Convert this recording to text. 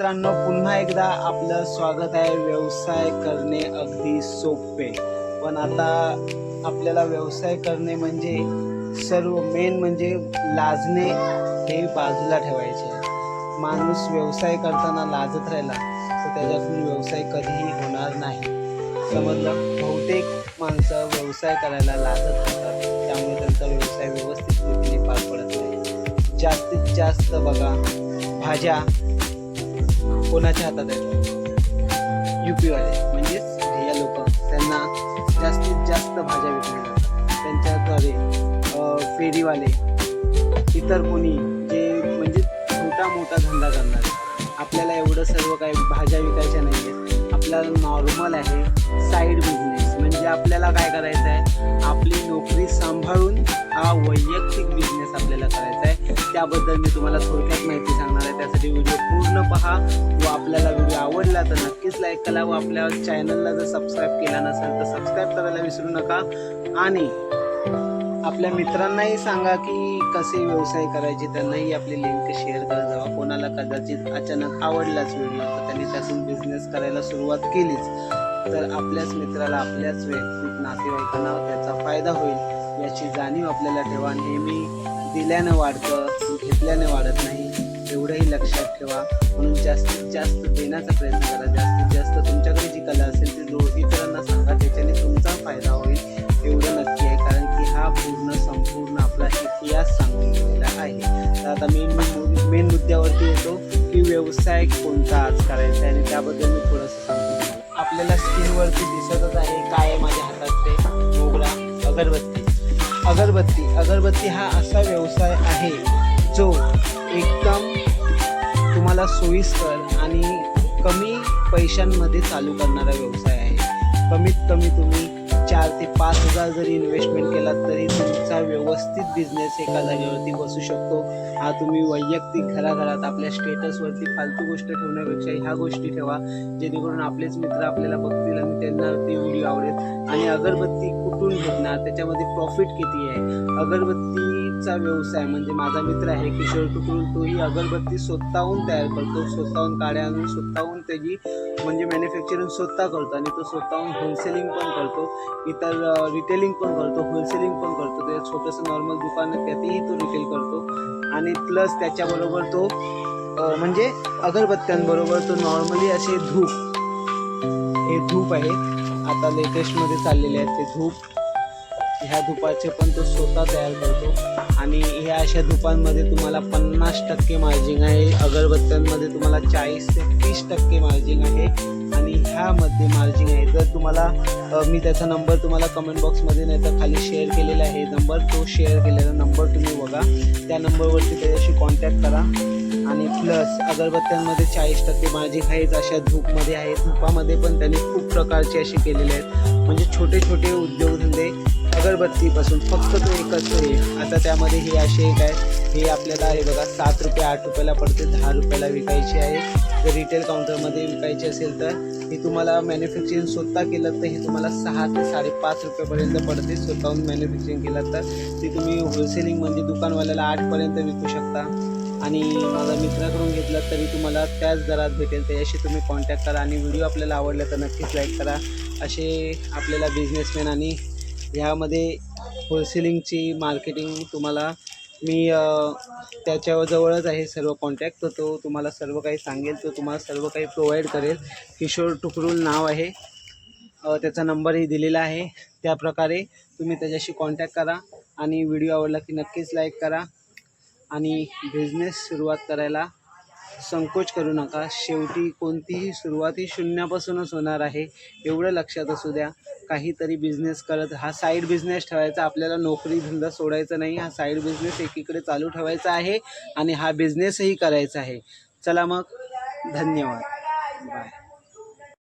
मित्रांनो पुन्हा एकदा आपलं स्वागत आहे. व्यवसाय करणे अगदी सोपे. पण आता आपल्याला व्यवसाय करणे म्हणजे सर्व मेन म्हणजे लाजणे हे बाजूला ठेवायचे. माणूस व्यवसाय करताना लाजत राहिला तर त्याच्यातून व्यवसाय कधीही होणार नाही. समजलं? बहुतेक माणसं व्यवसाय करायला लाजत राहतात. त्यामुळे त्यांचा व्यवसाय व्यवस्थित रीतीने पार पडत नाही. जास्तीत जास्त बघा भाज्या कोणाच्या हातात आहेत युपीवाले. म्हणजेच या लोक त्यांना जास्तीत जास्त भाज्या विकल्या जातात. त्यांच्याद्वारे फेरीवाले इतर कोणी जे म्हणजे छोटा मोठा धंदा करणारे आपल्याला एवढं सर्व काही भाज्या विकायच्या नाही आहेत आपल्याला नॉर्मल आहे साईड बिझनेस म्हणजे आपल्याला काय करायचं आहे आपली नोकरी सांभाळून हा वैयक्तिक बिझनेस आपल्याला करायचा आहे त्याबद्दल मी तुम्हाला थोडक्यात माहिती सांगणार आहे. त्यासाठी व्हिडिओ पूर्ण पहा. व आपल्याला व्हिडिओ आवडला तर नक्कीच लाईक करा व आपल्या चॅनलला जर सबस्क्राईब केला नसेल तर सबस्क्राईब करायला विसरू नका. आणि आपल्या मित्रांनाही सांगा की कसे व्यवसाय करायचे? त्यांनाही आपली लिंक शेअर करत जावा कोणाला कदाचित अचानक आवडलाच व्हिडिओ तर त्यांनी त्यातून बिझनेस करायला सुरुवात केलीच. तर आपल्याच मित्राला आपल्याच वैयक्तिक नातेवाईकांना त्याचा फायदा होईल याची जाणीव आपल्याला ठेवा. नेहमी दिल्यानं वाढतं घेतल्यानं वाढत नाही एवढंही लक्षात ठेवा. म्हणून जास्तीत जास्त देण्याचा प्रयत्न करा. जास्तीत जास्त तुमच्याकडे जी कला असेल ती जो इतरांना सांगा त्याच्याने तुमचा फायदा होईल एवढं नक्की आहे. कारण की हा पूर्ण संपूर्ण आपला इतिहास सांगून गेलेला आहे. तर आता मेन मेन मुद्द्यावरती येतो की व्यवसाय कोणता आज करायचा आणि त्याबद्दल मी थोडंसं सांगतो. आपल्याला स्क्रीनवरती दिसतच आहे. काय आहे माझ्या हातात ते? मोगरा अगरबत्ती. अगरबत्ती. अगरबत्ती हा असा व्यवसाय आहे जो एकदम तुम्हाला सोयीस्कर आणि कमी पैशांमध्ये चालू करणारा व्यवसाय आहे. कमीत कमी तुम्ही चार ते पाच हजार जरी इन्व्हेस्टमेंट केलात तरी तुमचा व्यवस्थित बिझनेस एका जागेवरती बसू शकतो. हा तुम्ही वैयक्तिक घराघरात आपल्या स्टेटसवरती फालतू गोष्ट ठेवण्यापेक्षा ह्या गोष्टी ठेवा. जेणेकरून आपलेच मित्र आपल्याला बघतील आणि त्यांना ते व्हिडिओ आवडेल. आणि अगरबत्ती कुठून भेटणार? त्याच्यामध्ये प्रॉफिट किती आहे? अगरबत्ती अगरबत्तीचा व्यवसाय म्हणजे माझा मित्र आहे किशोर टुकरूल तोही अगरबत्ती स्वतःहून तयार करतो. स्वतःहून काड्या आणून स्वतःहून त्याची म्हणजे मॅन्युफॅक्चरिंग स्वतः करतो आणि तो स्वतःहून होलसेलिंग पण करतो. इतर रिटेलिंग पण करतो होलसेलिंग पण करतो. ते छोटंसं नॉर्मल दुकान आहे त्यातही तो रिटेल करतो. आणि प्लस त्याच्याबरोबर तो म्हणजे अगरबत्त्यांबरोबर तो नॉर्मली असे धूप. हे धूप आहे. आता लेटेस्टमध्ये चाललेले आहेत ते धूप. ह्या धुपाचे पण तो स्वतः तयार करतो. आणि ह्या अशा धुपांमध्ये तुम्हाला पन्नास टक्के मार्जिन आहे. अगरबत्त्यांमध्ये तुम्हाला चाळीस ते तीस टक्के मार्जिन आहे. आणि ह्यामध्ये मार्जिन आहे. जर तुम्हाला मी त्याचा नंबर तुम्हाला कमेंट बॉक्समध्ये नाही तर खाली शेअर केलेला आहे नंबर तो शेअर केलेला नंबर तुम्ही बघा. त्या नंबरवरती त्याच्याशी कॉन्टॅक्ट करा. आणि प्लस अगरबत्त्यांमध्ये चाळीस टक्के मार्जिन आहेच अशा धूपमध्ये आहे धुपामध्ये पण त्यांनी खूप प्रकारचे असे केलेले आहेत. म्हणजे छोटे छोटे उद्योगधंदे अगरबत्तीपासून फक्त तो एकच आहे. आता त्यामध्ये हे असे एक आहे. हे आपल्याला हे बघा सात रुपये आठ रुपयाला पडते दहा रुपयाला विकायची आहे. जर रिटेल काउंटरमध्ये विकायची असेल तर हे तुम्हाला मॅन्युफॅक्चरिंग स्वतः केलं तर हे तुम्हाला सहा ते साडेपाच रुपयापर्यंत पडते. स्वतःहून मॅन्युफॅक्चरिंग केलं तर ते तुम्ही होलसेलिंग म्हणजे दुकानवाल्याला आठपर्यंत विकू शकता. आणि माझा मित्राकडून घेतला तरी तुम्हाला त्याच दरात भेटेल. त्याच्याशी तुम्ही कॉन्टॅक्ट करा आणि व्हिडिओ आपल्याला आवडला तर नक्कीच लाईक करा. असे आपल्याला बिझनेसमॅन आणि ह्यामध्ये होलसेलिंगची मार्केटिंग तुम्हाला मी त्याच्याजवळच त्याच्या जवळच आहे सर्व कॉन्टॅक्ट तर तो तुम्हाला सर्व काही सांगेल तो तुम्हाला सर्व काही प्रोव्हाइड करेल. किशोर टुकरुल नाव आहे. त्याचा नंबरही दिलेला आहे. त्याप्रकारे तुम्ही त्याच्याशी कॉन्टॅक्ट करा आणि व्हिडिओ आवडला की नक्कीच लाईक करा. आणि बिझनेस सुरुवात करायला संकोच करू नका. शेवटी कोणतीही सुरुवात ही शून्यापासूनच होणार आहे एवढं लक्षात असू द्या. काहीतरी बिझनेस करत हा साईड बिझनेस ठेवायचा आपल्याला नोकरी धंदा सोडायचा नाही हा साईड बिझनेस एकीकडे चालू ठेवायचा आहे आणि हा बिझनेसही करायचा आहे. चला मग धन्यवाद. बाय